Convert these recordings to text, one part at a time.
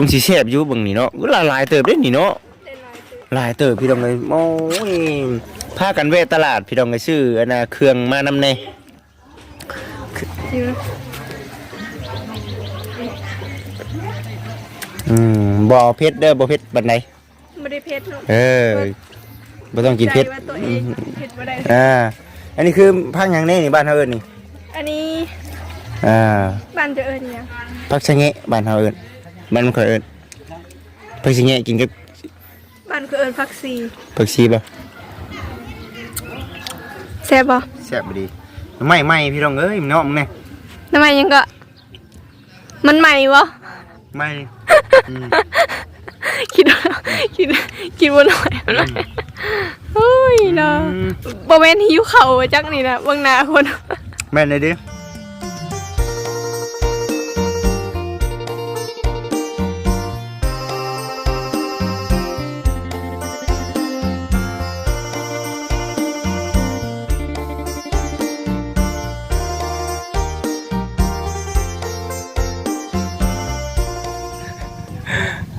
สมสิแซ่บอยู่เบิ่งนี่เนาะหลายหลายเติบเด้นี่เนาะได้หลายตัวหลายเติบพี่น้องเอ้ยโอ้ยพากันแวะตลาดพี่น้องเอ้ยซื้ออันน่ะเครื่องมานำแน่อยู่อืมบ่เอาเผ็ดเด้อบ่เผ็ดบัดไหนไม่ได้เพชรเนาะเออบ่ต้องกินเผ็ดใจว่าตัวเองเพชรบ่ได้อ่า อันนี้คือพักหยังแน่นี่บ้านเฮาเอิ้นนี่ อันนี้ อ่า บ้านจะเอิญเนี่ยงพักชะแงะบ้านเฮาเอิ้น มันค่อยเอิ้นพักชะแงะกินกับบ้านคือเอิญพักซีผักชีบ่แซ่บบ่แซ่บบ่ดีไม่ไม่พี่น้องเอ้ยเนาะมึงแน่ทำไมยังก็มันใหม่บ่ไม่อืมคิดว่าคิดคิดว่าหน่อยหน่อยโอ้ยเนาะบ่แม่นหิวข้าวจักนี่นะเบิ่งหน้าคน แม่นเลยดิ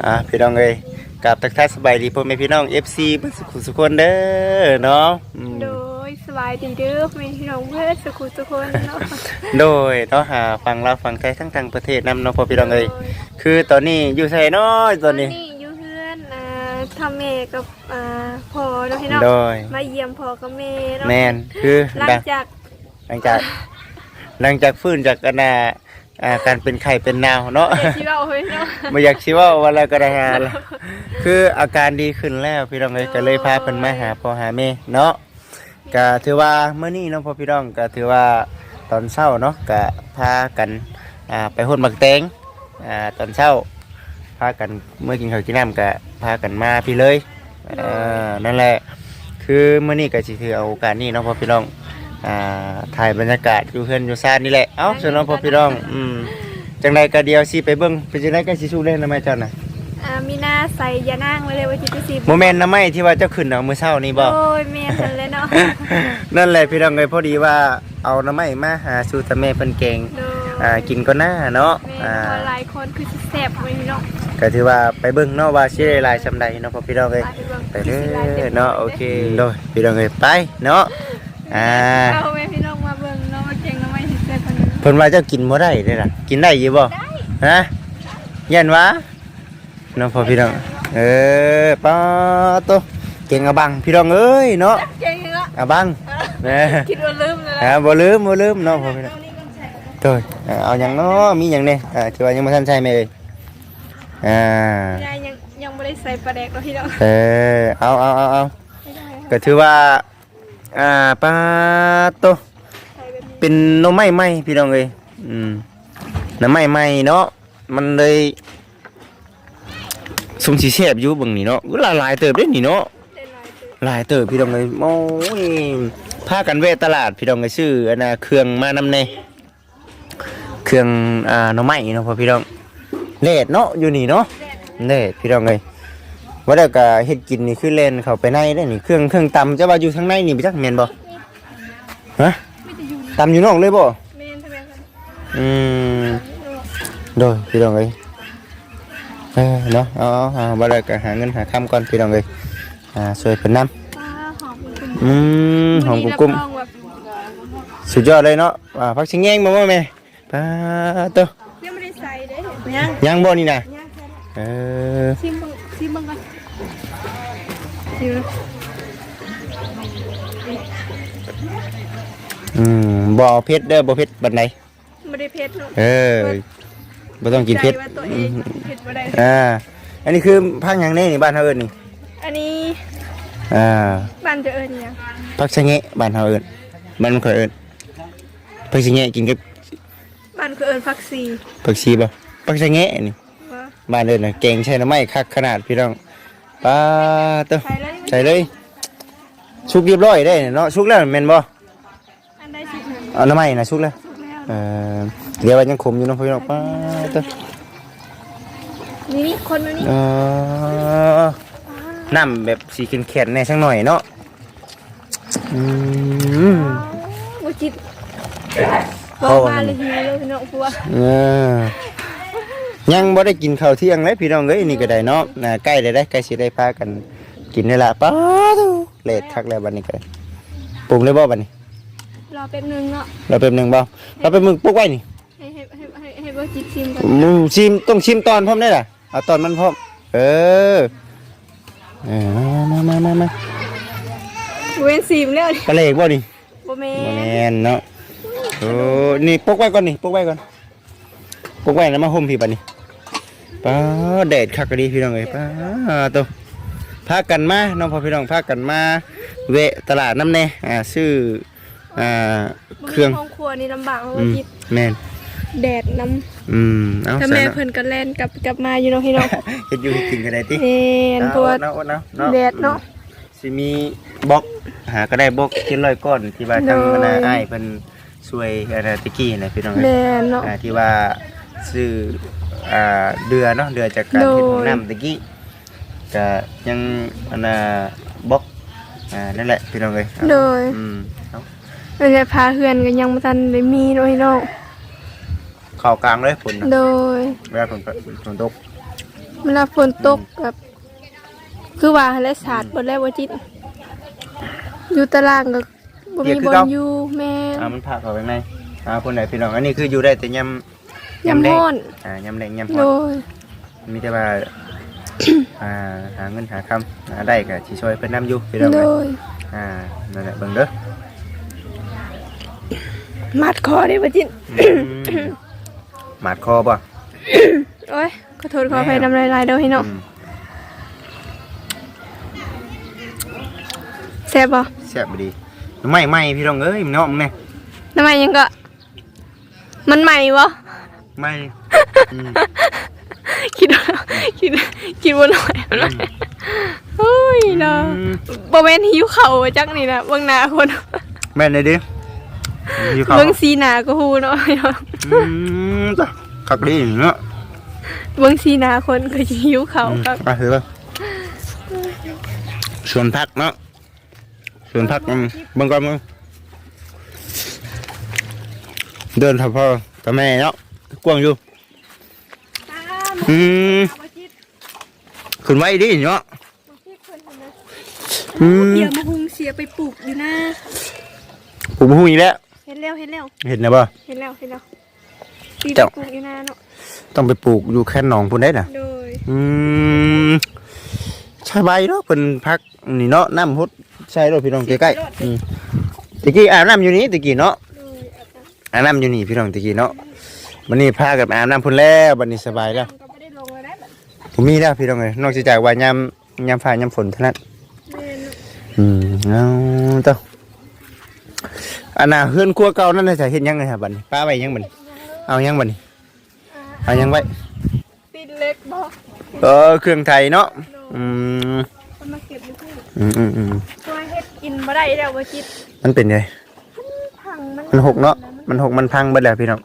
อะพี่น้องเอ้ยกับทักทายสบายดีพ่อแม่พี่น้อง FC เบิ่งสุขสุขคนเด้อเนาะอืมโดยสบายดีเด้อแม่พี่น้องเพื่อนสุขุทุกคนเนาะโดยเนาะหาฟังเราวฟังไทยทั้งต่างประเทศนำเนาะพ่อพี่น้องเอ้ยคือตอนนี้อยู่ไสเนาะตอนนี้ อยู่เพื่อนอ่าทำเมกับอ่าพ่อเนาะพี่น้องโดย มาเยี่ยมพ่อกับแม่เนาะแมนคือหลังดังจากหลังจากหลังจากฟื้นจากกันนา อ่าการเป็นไข้เป็นหนาวเนาะเด็กที่เราเฮ้ยเนาะไม่อยากชิเว่าวันละก็ได้หาละคืออาการดีขึ้นแล้วพี่น้องเลยก็เลยพาเพิ่นมาหาพ่อหาแม่เนาะก็ถือว่าเมื่อนี้เนาะพ่อพี่น้องก็ถือว่าตอนเช้าเนาะก็พากันอ่าไปหุ่นบักแตงอ่าตอนเช้าพากันเมื่อกินข้าวกินน้ำก็พากันมาพี่เลยเอ่อนั่นแหละคือเมื่อนี้ก็สิถือเอาโอกาสนี้เนาะพ่อพี่น้อง อ่าถ่ายบรรยากาศอยู่เพื่อนอยู่ซ่านนี่แหละเอ้าส่วนน้องพ่อพี่น้องอืมจังใดก็เดียวสิไปเบิ่งเป็นจังไดก็สิสู้เล่นนะแม่เจ้าน่ะอ่ามีหน้าใส่ยานั่งไว้เลยว่าจิตสิบโมเมนต์นะไม่ที่ว่าเจ้าขึ้นเอามื้อเช้านี่บ่ โอ้ยแม่ทันเลยเนาะ นั่นแหละพี่น้องเอ้ยพอดีว่าเอาน้ำไม้มาหาสู่ตะแม่เพิ่นเก่งโดยอ่ากินก็หน้าเนาะแม่อ่าพอหลายคนคือสิแซ่บไว้เนาะก็ถือว่าไปเบิ่งเนาะว่าสิได้หลายซำใดเนาะพ่อพี่น้องเอ้ย ไปไปเบิ่เด้งสิหลายต็อมเนาะโอเคโดยพี่น้องเอ้ยไปเนาะ อ่าเอาแม่พี่น้องมาเบิ่งเนาะมาเก่งเนาะไม่เห็นแซ่บคนนี้เพิ่นว่าเจ้ากินบ่ได้เด้ล่ะ กินได้อยู่บ่ฮะยันวะเนาะพ่อพี่น้องเออป้าโตเก่งอะบังพี่น้องเอ้ยเนาะเก่งเนาะอะบังแหม่คิดว่าลืมเลยอ่าบ่ลืมบ่ลืมเนาะพ่อพี่น้องโตยอ่าเอาหยังเนาะมีหยังเนี่ยอ่าที่ว่ายังบ่ทันใช้แม่เอ้ยอ่ายายยังยังไม่ได้ใส่ปลาแดกเนาะพี่น้องเออเอาเอาเอาเอาไม่ได้ค่ะก็ถือว่า อ่าป้าโตเป็นหน่อไม้ไหมพี่น้องเอ้ยอืมหน่อไม้ไหมเนาะมันเลยสมสีแซ่บอยู่บิ่งนี่เนาะหลายหลายเติบเด้นี่เนาะหลายตัวหลายเติบพี่น้องเอ้ยโอ้ยพากันแวะตลาดพี่น้องเอ้ยซื้ออันน่ะเครื่องมานำแน่เครื่องอ่าหน่อไม้เนาะพ่อพี่น้องเลดเนาะอยู่นี่เนาะเลดพี่น้องเอ้ย ว่าแล้วก็เฮ็ดกินนี่คือเล่นเข้าไปในได้นี่เครื่องเครื่องตำจะว่าอยู่ทางในนี่ไปจักแม่นบ่ฮะไม่ได้อยู่ตำอยู่นอกเลยบ่เมนทำไมครับอืมโดยพี่น้องเอ้ยเออเนาะเอาเอาเอาบ่ได้ก็หาเงินหาคำก่อนพี่น้องเอ้ยอ่าช่วยเพิ่นนำปลาหอมคุณอืมหอมกุ้มวันนี้รับรองแบบๆสุดยอดเลยเนาะอ่าพักชิงแยงมาบ่แม่ปาโตยังไม่ได้ใส่เด้ยังยังบ่นี่น่ะยังใส่เออชิมบังชิมบังก่อน ชิมอืมบ่เอาเผ็ดเด้อบ่เผ็ดบัดไหนไม่ได้เพชรเนาะเออบ่ต้องกินเผ็ดใจว่าตัวเองเพชรบ่ได้อ่าอันนี้คือพักหยังแน่นี่บ้านเฮาเอิ้นนี่อันนี้อ่าบ้านจะเอิญยังพักชิงแยงบ้านเฮาเอิ้นบ้านมันค่อยเอิ้นพักชิงแยงกินกับบ้านคือเอิญพักซีผักชีบ่ผักชะแงะนี่ว่าบ้านเดินน่ะเก่งใช่น้ำไม้คักขนาดพี่น้องปลาเต้อใส่แล้วนี่ ใส่เลยชุกเรียบร้อยได้เนาะชุกแล้วแม่นบ่อันได้ชิมแล้วเอาน้ำไม้น่ะชุกแล้วสุกแล้วเออเดี๋ยวว่ายังขมอยู่เนาะพี่น้องปลาเต้อนี่นี่คนมานี่เออน้ำแบบสีเข็นๆแน่สักหน่อยเนาะอืมบุจิตบเพอราะกว่ามาเลยทีเลยพี่น้องพัวเออยังบ่ได้กินข้าวเที่ยงเลยพี่น้องเอ้ยนี่ก็ได้เนาะน่าใกล้ได้ได้ใกล้สิได้พากัน กินได้ละป้าทูเลทคักแล้วบัดนี้ก็ได้ปรุงเลยบ่บัดนี้รอแป๊บนึงเนาะเราแป๊บหนึงบ่เราแป๊บหนึงปลุกไว้นี่ให้ให้ให้ให้ให้บ่จิตชิมก่อนอืมชิมต้องชิมตอนพร้อมได้ล่ะเอาตอนมันพร้อมเออเออมามามามามาเว้นซิมแล้วดิปลาเล็กบ่นี่บ่แม่บ่นแม่นเนาะโอ้นี่ปลุกไว้ก่อนนี่ปลุกไว้ก่อนปลุกไว้แล้วมาห่มพี่บัดนี้ป้าแดดคักกะดีพี่น้องเอ้ยป้าตัว พากันมาน้องพ่อพี่น้องพากันมาเวะตลาดน้ำแน่อ่าซื้ออ่าเครื่องห้องครัวนี่ลำบากเพราะอืว่ามจิตแม่นแดดน้ำอืมเอาถ้าใส่แม่เนาะเพิ่นก็แล่นกลับกลับมาอยู่เนาะพี่น้องเฮ็ดอยู่เฮ็ดกินกันได้ติเอ็นเพราะว่าเนาะเนาะเนาะแดดเนาะ สิมีบล็อกหาก็ได้บล็อกเจ็ดร้อยก้อนที่ว่าทางโดยคณะอ้ายเพิ่นช่วยอะไรตะกี้นะพี่น้องแม่นเนาะ อ่าที่ว่าซื้ออ่าเดือเนาะเดือจากการโดยเฮ็ดของน้ำตะกี้ ก็ยังอันน่ะบล็อกอ่านั่นแหละพี่น้องเอ้ยเอาโดย อืมเอาเวลาพาเพื่อนก็ยังบ่ทันได้มีเนาะพี่น้องเข้ากลางเลยฝนน่ะโดยเวลาฝนฝนตกเวลาฝนตกแบบคือว่าและสาดบ่แล้วบ่จิตอยู่ตารางก็บ่มีบอลอยู่แม่อ่ามันพาเข้าไปข้างในอ่าคนไหนพี่น้องอันนี้คืออยู่ได้แต่ยำยำแดงฮ้อนอ่ายำแดงยำโดฮ้อนย มีแต่ว่า อ่าหาเงินหาคำหาได้ก็สิช่วยเพิ่นนํอยู่พี่น้องโดเอ้ยยอ่านั่นแหละเบิ่งเด้อมัดคอได้บ่จิตอืมหมาดคอบ่ โอ้ยขอโทษขออภัยนำลายๆเด้อพี่น้องอืมแซ่บบ่แซ่บบ่ดีไม่ไม่พี่น้องเอ้ยมันเนาะมึงแน่ทำไมยังก็ มันใหม่บ่ไม่อืม คิดว่าคิดคิดว่าหน่อยมันใหม่โอ้ยเนาะอืมบ่แม่นหิวเข่าวจักนี่นะเบิ่งหน้าคนแม่นเลยดิอยู่เขาเบิ่งสีหน้าก็ฮู้เนาะพี่น้องอืมจ้ะคักดีเนาะเบิ่งสีหน้าคนก็สิหิวเข่าวอืมครับอะถือว่าสวนผักเนาะสวนผักอืมเบิ่งก่อนมึงเดินทับพ่อกับแม่เนาะกว้างอยู่ อืมขึ้นไว้ดิเนาะอืมเดี๋ยวมาหุงเสียไปปลูกอยู่นะผมพูดอีกแล้ว เห็นแล้วเห็นแล้ว เห็นนะบ่เห็นแล้วเห็นแล้วตีจ้าปลูกอยู่นะเนาะต้องไปปลูกอยู่แค่หนองพุ่นได้น่ะโดยอืมใช่ใบเนาะเป็นพักนี่เนาะน้ำพุดใช่รถพี่น้องใกล้ๆอืมตะกี้อาบน้ำอยู่นี่ตะกี้เนาะอาจจะอาบน้ำอยู่นี่พี่น้องตะกี้เนาะวันนี้พากับอาบน้ำพุ่นแล้ววันนี้สบายแล้ว ผมมีแล้วพี่น้องเลยนอกจากว่ายามยามฟ้ายามฝนเท่านั้นเดินอืมเอาเต้าอันน่ะเฮือนครัวเก่านั่นน่ะจะเฮ็ดยังไงครับบัดนี้ป้าไว้ยังบัดนี้เอายังบัดนี้เอายังไว้ติดเล็กบ่เออเครื่องไทยเนาะอืมมันมาเก็บอยู่ที่อืมอืมอืมตัวเฮ็ดกินบ่ได้แล้วบ่จิตมันเป็นไงพังมันมันหกเนาะมันหกมันพังเบิดแล้วพี่น้อง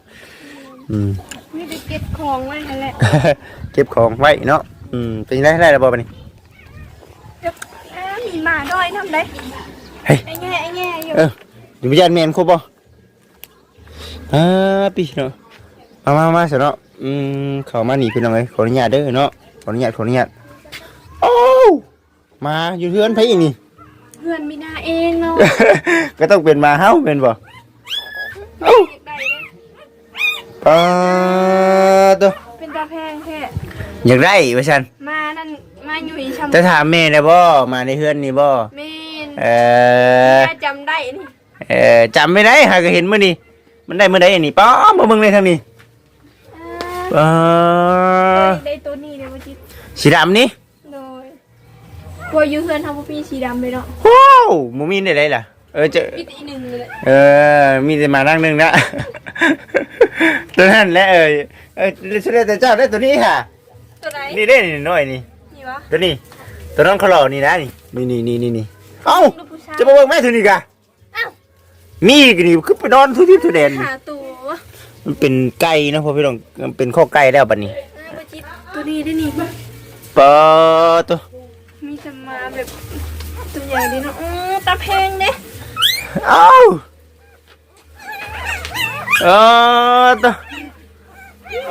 อืมมีไปเก็บของไว้นั่นแหละเก็บของไว้เนาะอืมเป็นได้ได้แล้วบ่บัดนี้เก็บอ้ามีหมาด้อยนำได้เฮ้ยไอ้แง่ไอ้แง่อยู่เอออยู่วิญญาณแม่นครบบ่อ่าพี่เนาะมามามาเสิเนาะอืมเข้ามานี่พี่น้องเอ้ยขออนุญาตเด้อเนาะขออนุญาตขออนุญาตโอ้วมาอยู่เฮือนไผอีกนี่เพื่อนมีนาเองเนาะก็ต้องเป็นมาเฮ้าเป็นบ่อยากได้ เด้ปาตัวเป็นตาแพงแท้อยากได้ว่าฉันมานั่นมาอยู่อีชำจะถามแม่ได้บ่มาในเฮือนนี่บ่แม่นเออแม่จำได้นี่เออจำไม่ได้หาก็เห็นมื้อนี้มันได้มื้อใดนี่ป้อมมาเบิ่งเลยทางนี้อ่าปาได้ได้ตัวนี้เลยบ่จิตสีดำนี่โดยกลัวอยู่เพื่อนทำบ่มีสีดำเลยเนาะว้าวบ่มีได้ไดล่ะ เออจะอีกอีกหนึ่งเลยเออ มีแต่มานั่งหนึงนะ ตัวนั้นแหละเออเออเสด็จแต่เจ้าได้ตัวนี้ค่ะ ตัวไหนนี่เด้นี่น้อยนี่ นี่วะตัวนี้ ตัวน้องเขาหล่อนี่นะนี่นี่นี่นี่นี่เอ้าลูกผู้ชายจะมาเบิ่งแม่ทุนี่กะอ้าวมีอีกนี่คือไปนอนทุที่ทุเดนหาตัวมันเป็นไก่นะพ่อพี่น้องมันเป็นข้อไก่แล้วบัดนี้เออบ่จิตตัวนี้ได้นี่ปอตัวมีสมาแบบตัวใหญ่ดีเนาะอือตาแพงเด้ เอ้าเออตัว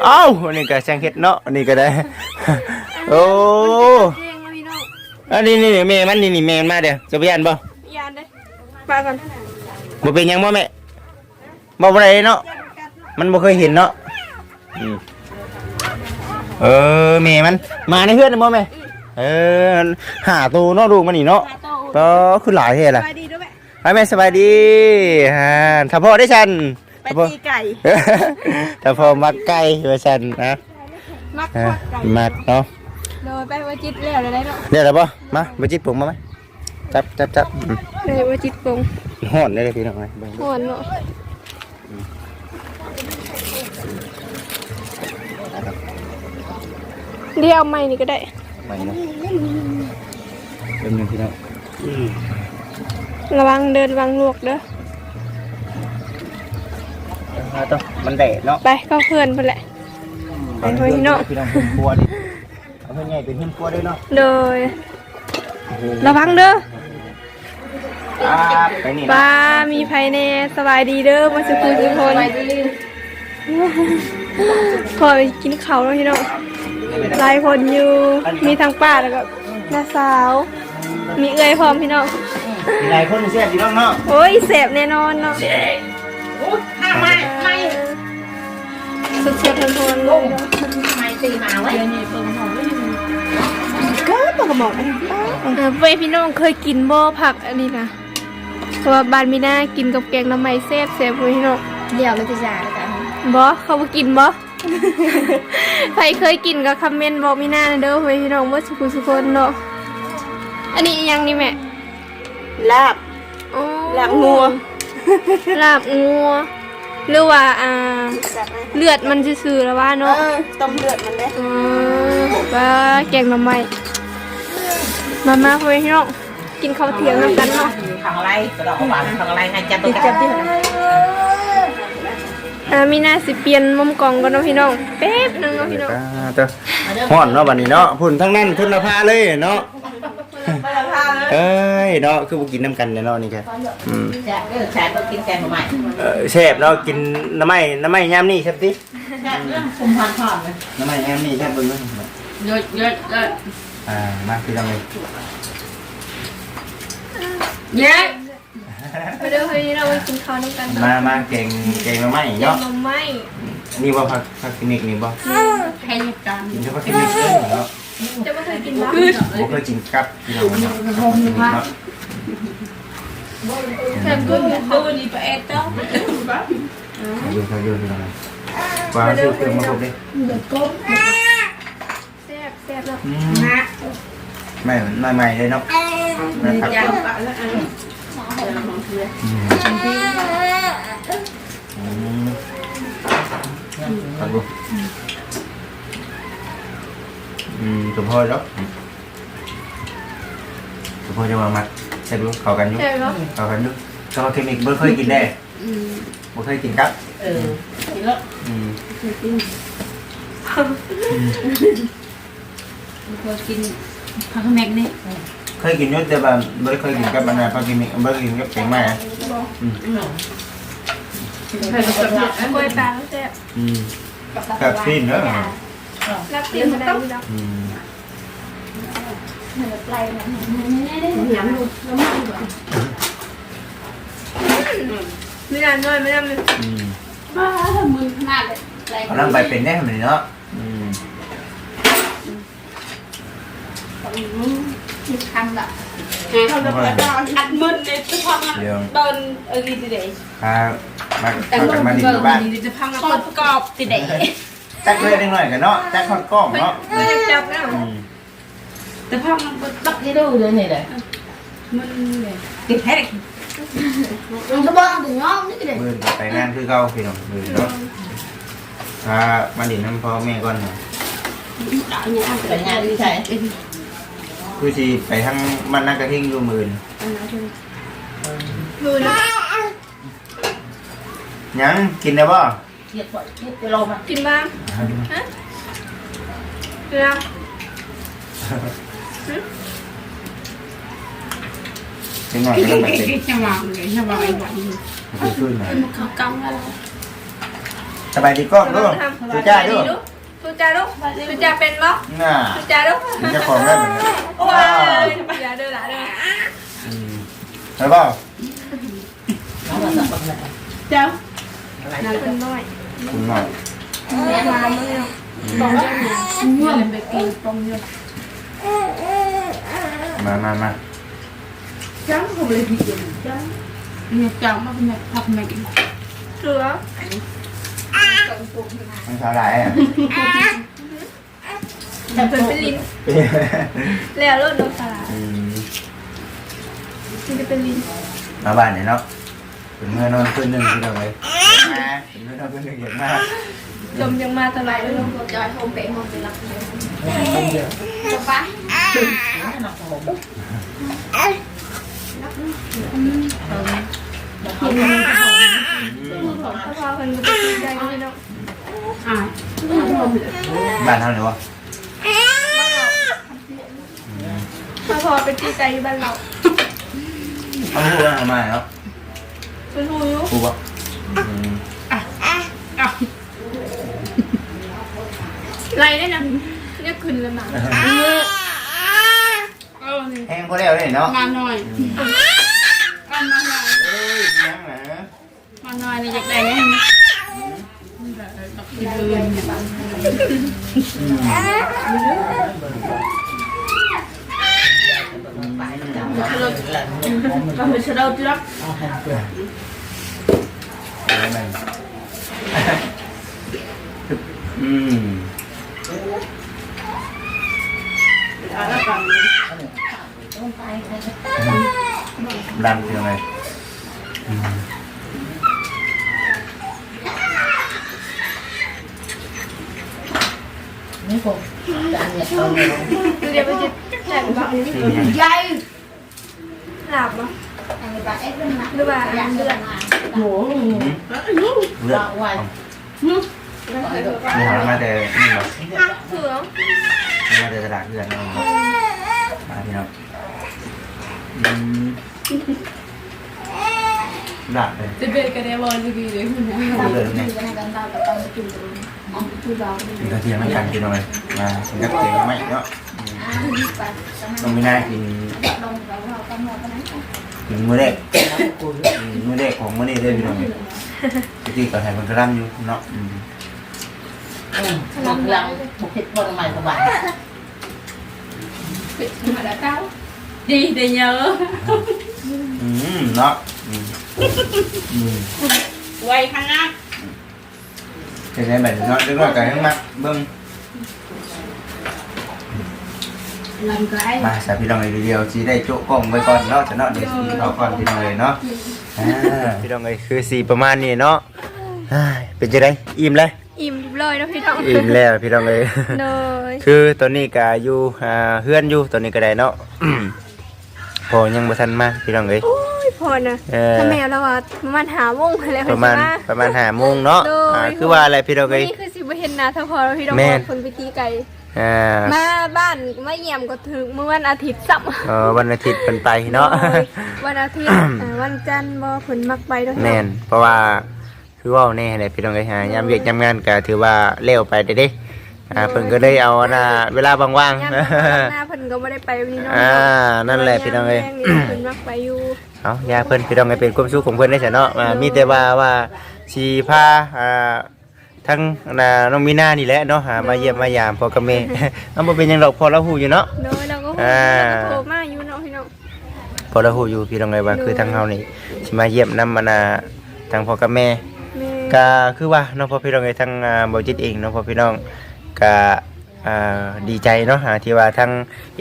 เอ้าอันนี้ก็ช่างเฮ็ดเนาะอันนี้ก็ได้ โอ้เรียงมาพี่น้องอันนี้นี่นี่แม่มันนี่นี่แม่มันมาเด้อจะไปยันบ่ยานเด้ปากันบ่เป็นหยังบ่แม่บ่บ่ได้เนาะ มันบ่เคยเห็นเนาะอืมเออแม่มันมาในเฮือนน่ะบ่แม่เออหาตัวเนาะลูกมันนี่เนาะก็คือหลายแท้ล่ะ ไปดี ด้วยแม่ไปแม่สบายดีฮะถ้าพ่อได้ฉันไปถ้าพ่อตีไก่ ถ้าพ่อมักไก่ว่าฉันนะมักฮะทอดไก่มักเนาะโดยไปว่าจิตแล้วได้เนาะเดี๋ยวแล้วป่ะมาไปจิตผมมาไหมจับจับจับอืมได้ว่าจิตกงห่อนได้เลยพี่น้องไหมเบิ่งหอนเนาะเดี๋ยวเอาไม้นี่ก็ได้ไปเนาะเป็นหนึ่งพี่น้อง ระวังเดินระวังลวกเด้อ เอาต้องมันแดดเนาะไปเข้าเพื่อนไปแหละ ไปเถอะพี่น้อง พี่น้องเป็นครัวดิเอาเพื่อนใหญ่เป็นหิ้มครัวด้วยเนาะโดยระวังเด้ออ่าไปนี่ป้ามีไผแน่สบายดีเด้อมาสุขุทุกคนพอไปกินข้าวแล้วพี่น้องหลายคนอยู่มีทั้งป้าแล้วก็น้าสาว มีเอื้อยพร้อมพี่น้องมี หลายคนเสียพี่น้องเนาะโอ้ยแสบแน่นอนเนาะสุดเสียบทนทนลูกก็ปกระหม่อมอันนี้ป้าเออเว้ยพี่น้องเคยกินบ่ผักอันนี้นะเพราะว่าบ้านมีหน้ากินกับแกงน้ำไม้แซ่บแซ่บเว้ยพี่น้องเดี๋ยวมันจะจ่ายกันบ่เขาบ่กินบ่ใครเคยกินก็คอมเมนต์บอกมีหน้าเด้อเว้ยพี่น้องว่าสุขุสุคนเนาะอันนี้อีหยังนี่แม่ ลาบอ๋อลาบงัวลาบงัว หรือว่าอ่าเลือดมันซื่อๆแล้วว่าเอเนาะอต้มเลือดมันได้อืมว่าแกงหน่อไม้มามาเว้ยพี่น้องกินข้าวเที่ยงนำกันเนาะ ทางอะไรกระดอกหวานทางอะไรให้จับตัวจับที่ไหนอ่ามีหน้าสิเปลี่ยนมุมกล่องก่อนเนาะพี่น้องแป๊บนึงเนาะพี่น้อง อ่าเจ้าห่อนเนาะบัดนี้เนาะพุ่นทั้งนั้นพุ่นละพาเลยเนาะ เอ้ยเนาะคือบ่กินน้ำกันเนาะนี่แกอืมจะเออแฉตัวกินแกงใหม่เออแซ่บเนาะกินน้ำไม้น้ำไม้ยามนี่ครับติแช่เรื่องคุมพันทอดเลยน้ำไม้ยามนี่ครับเบิ่งเบิ่งเยอะเยอะเยอะอ่ามาพี่น้องเลยเยอะมาเด้อเฮ้ยเราไปกินข้าวนำกันเนาะมามาแกงแกงน้ำไม้แกงเนาะหน่อไม้นี่ว่าผักผักคลินิกนี่บ่ให้ยัดกันกินเฉพาะคลินิกเนาะ จะไม่เคยกินบ่บ่เคยกินกับพี่น้องเนาะเนาะแต่กุ้งดูนี่ไปเอ็ดต้องอยู่เขาอยู่พี่น้องว่าซื้อเครื่องมาครบเลยแซ่บแซ่บเนาะอืมไม่ไม่ไม่เลยเนาะนะครับยาวอืมอืมครับ ผมอืมสมพอแล้วสมพอจะมามัดใช่ดูเข้ากันอยู่แซ่บเนาะเข้ากันอยู่เฉพาะคลินิกบ่เคยกินได้บ่เคยกินกับเออกินแล้วอืมเรากินผักแม็กนี่เคยกินอยู่แต่แบบบ่ได้เคยกินกับอันนั้นผักกินบ่ได้กินกับแกงไม้อะอืมเคยกินกับกล้วยตาแล้วแซ่บอืมกับซีนเด้อ รับตีนมาได้พี่น้องอืมไม่นานน้อยไม่นานเลยอืมบ้ามือขนาดเลยเอาน้ำใบเป็นได้ขนาดนี้เนาะอืมทำละเขาจะไปดอนอัดมึนในทุกห้องอะเดี๋ยวโดนเออดีเดย์พามาพากันมาดินบ้านจะพังกดกอบติดเดย์ จักเลยนิดหน่อยกันเนาะจักข้อนกล้องเนาะไม่จะจับแล้วอืมแต่พังมันตักที่ดูเลยนี่เลยมันติดแฮกมันก็บอกถึงน้องนี่เดย์มือไปงานคือเก่าพี่น้องมือเนาะพามาดินน้ำพ่อแม่ก่อนเนาะเป็นงานที่ใช่คือสิไปทางมันนักกระทิงอยู่มือนมือนะยังกินได้บ่ เทียบกว่าเทียบกิโลมากินบ้างเดี๋ยวจังหน่อยก็ต้องไปเป็นจะวางเลยจะวางไอ้หวานไปขึ้นหน่อยเขากำอะไรสบายดีกล้องด้วยสุจ้าด้วยสุจาลูกสุจาเป็นบ่น่าสุจาลูกมีเจ้าของได้เหมือนกันว้าวอย่าเด้อหล่ะเด้ออืมใช่เปล่าเจ้าเป็นน้อย คุณหน่อยมาเมื่อเมื่อเลยไปกินต้มยมามามาำจ้าผมเลยผิดอย่างจ้าเนี่ยจ้ามาเป็นแบบผักแม่กินเสือมันสาหร่ายอะแต่เป็นเป็นลิ้นแล้วรถโดนสลาอืมมันจะเป็นลิ้นมาบ้านเนี่ยเนาะเป็นเมื่อนอนคืนหนึ่งที่เราเล ยเป็นเมื่อนอนคืนหนึ่งเยอะมากจมยังมาตลอดเลยลูกจอยโฮมเป๊ะโฮมเป็นรักเลยถ้าพอคนก็จะดีใจกันพี่น้องอ่าบ้านเท่าไหร่วะถ้าพอเป็นดีใจบ้านเราเอาพูดว่าเอามาเนาะเป็นหูยุพูดว่าอืม ไรได้นะเนี่ยขึ้นเลยมาเออนี่แห้งพอแล้วเลยเนาะมาหน่อยเอามาหน่อยเอ้ยยังไงมาหน่อยนี่อยากได้ไหมกินเลยเนี่ยเราไม่ ใช่เราที่รักอะไรมันอืมรันคืออะไรอืมเดี๋ยวไปจิตแจกบ้างคือยังใหญ่หลับบ่หรือว่าเลือดโหเลือดนี่หามาแต่นี่หรอเสือ มาแต่ตลาดเลือดเนามาพี่น้องอืมหลับเลยจะเป็นกันได้บอลจะดีเลยคุณนะเลือดเนี่ยกินกระเทียมไม่กันกินอะไรมากินกระเทียมไม่เนาะต้องไม่น่ากินกินมื้อแรกมื้อแรกของมื้อนี้เลยพี่น้องปกติก็ให้มันกระลำอยู่เนาะอืม một lần một thịt con mày của bạn มาแล้วเก้าดีได้เยอะอืมเนาะอืมอืมไวข้างหน้าเป็นไงแบบเนาะเรื่องว่ากันทั้งมักเบิ่ง lần cái มาสาพี่น้องเลยเดียวสิได้โจ๊กกล้องไว้ก่อนเนาะจะเนาะเดี๋ยวสิเอาก่อนพี่น้องเลยเนาะอ่าพี่น้องเลยคือสีประมาณนี้เนาะอ่าเป็นจังไดอิ่มเลย อิ่มเรียบร้อยแล้วพี่น้องอิ่มแล้วพี่น้องเลยโดยคือตอนนี้ก็อยู่อ่าเฮือนอยู่ตอนนี้ก็ได้เนาะ พอยังบ่ทันมาพี่น้องเลย โอ้ยพอนะเออ ถ้าแมวเราอะประมาณหาวงไปแล้วประมาณใช่ไหประมาณห้าโมงเนาะโดยอ่าคือว่าอะไรพี่น้องเลย นี่คือสิบ่เห็นหน้าถ้าพอแล้วพี่น้องแม่น คนไปตีไก่อ่ามาบ้านมาเยี่ยมก็ถึงเมื่อวันอาทิตย์ซ้ำ เออวันอาทิตย์เป็นไปเนาะโดยวันอาทิตย์ อ่าวันจันทร์บ่เพิ่นมักไปเนาะแม่นเพราะว่า คือเว่าแน่แหละพี่น้องเอ้ยหายามเวียกยามงานก็ถือว่าเร็วไปเด้เด้อ่าเพิ่นก็เลยเอาน่ะเวลาว่างยามหน้าเพิ่นก็บ่ได้ไปวันนี้เนาะๆอ่านั่นแหละพี่น้องเอ้ยยามแรงนี่เพิ่นมักไปอยู่เอายาเพิ่นพี่น้องเอ้ยเป็นความสุขของเพิ่นได้ซะเนาะอ่ามีแต่ว่าว่าสิพาอ่าทั้งน่ะน้องมีนานี่แหละเนาะหามาเยี่ยมมายามพ่อกับแม่ เอาบ่เป็นหยังดอกพอเราฮู้อยู่เนาะโดยเราก็อ่า โทรมาอยู่เนาะพี่น้องพอเราฮู้อยู่พี่น้องเอ้ยว่าคือทางเฮานี่สิมาเยี่ยมนำมาน่ะทางพ่อกับแม่แม่ ก็คือว่าน้องพ่อพี่น้องไอ้ทั้งอ่าบอจิตเองน้องพ่อพี่น้องก็อ่าดีใจเนาะอ่าที่ว่าทั้ง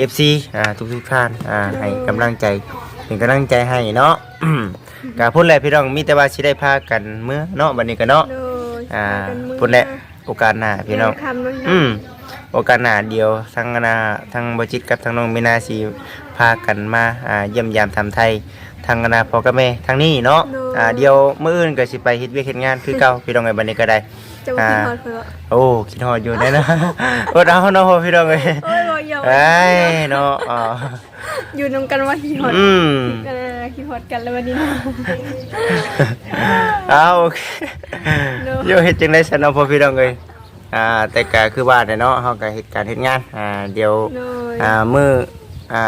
FC อ่าทุกทุกๆท่านอ่าให้กำลังใจเป็นกำลังใจให้เนาะ ก็พูดแหละพี่น้องมีแต่ว่าสิได้พากันเมื่อเนาะบัดนี้ก็เนาะ โดยอ่าเป็นมื้อพูดแหละโอกาสหน้าพี่น้อง คำเนาะพี่น้อืองมโอกาสหน้าเดียวทั้งนาทั้งบอจิตกับทั้งน้องมีนาสิพากันมาอ่าเยี่ยมยามทำไทยทางนาพ่อกับแม่ทางนี้เนาะ อ่าเดียวมื้ออื่นก็สิไปเฮ็ดเวียกเฮ็ดงานคือเก่าพี่น้องไอ้บัดนี้ก็ได้ จะว่าพี่ฮอดเพิ่นว่าโอ้คิดฮอดอยู่แน่นะอดเอาเนาะพี่น้องเอ้ยโอ้ยบ่ยอมไอ้เนาะอ๋ออยู่นำกันว่าพี่ฮอดอืมเออคิดฮอดกันแล้ววันนี้เนาะเอาโอเคเนอะโยเฮ็ดจังได๋ซั่นเนาะพ่อพี่น้องเอ้ยอ่าแต่ก็คือว่าเนี่ยเนาะเฮาก็เฮ็ดการเฮ็ดงานอ่าเดี๋ยวโดยอ่ามื้อ อ่า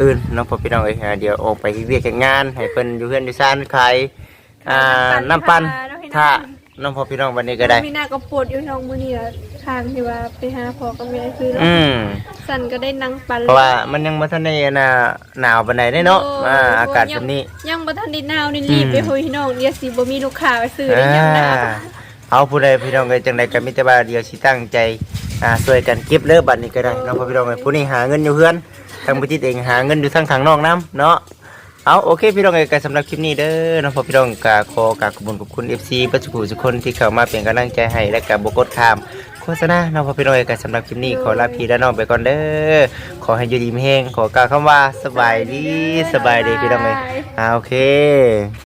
อื่นเนาะพ่อพี่น้องเอ้ยอ่าเดี๋ยวออกไปเฮ็ดเวียกเฮ็ดงานให้เพิ่นอยู่เฮือนอยู่ซ่านขายอ่าน้ำปั่นถ้าน้องพ่อพี่น้องวันนี้ก็ได้ มีหน้าก็ปวดอยู่น้องมื้อนี้ล่ะทางที่ว่าไปหาพ่อกับแม่คือเนาะอืม สั่นก็ได้นั่งปั่นเพราะว่ามันยังบ่ทันได้น่ะหนาวปานใดได้เนาะโอ่าอากาศแบบนี้ ยังบ่ทันได้หนาวนี่รีบอืมไปคุยพี่น้องเดี๋ยวสิบ่มีลูกค้าไปซื้อได้ยังหนาวอ่าเอาผู้ใดพี่น้องเอ้ยจังใดก็มีแต่ว่าเดี๋ยวสิตั้งใจอ่าช่วยกันเก็บเด้อบัดนี้ก็ได้เน้องพ่อพี่น้องเอ้ยผู้นี้หาเงินอยู่เฮือน ทางบ่จิตเองหาเงินอยู่ทางข้างนอกน้ำเนาะเอาโอเคพี่น้องไงกันสำหรับคลิปนี้เด้อน้องพ่อพี่น้องก็ขอกาบขอบคุณขอบคุณ FC ปัจจุบันทุกคนที่เข้ามาเป็นกำลังใจให้และกับบกดคามโฆษณาน้องพ่อพี่น้องไงกันสำหรับคลิปนี้ขอลาพี่และน้องไปก่อนเด้อขอให้อยู่ดีมีแฮงขอกล่าวคำว่าสบายดีสบายดีพี่น้องเอ้ยอ่าโอเค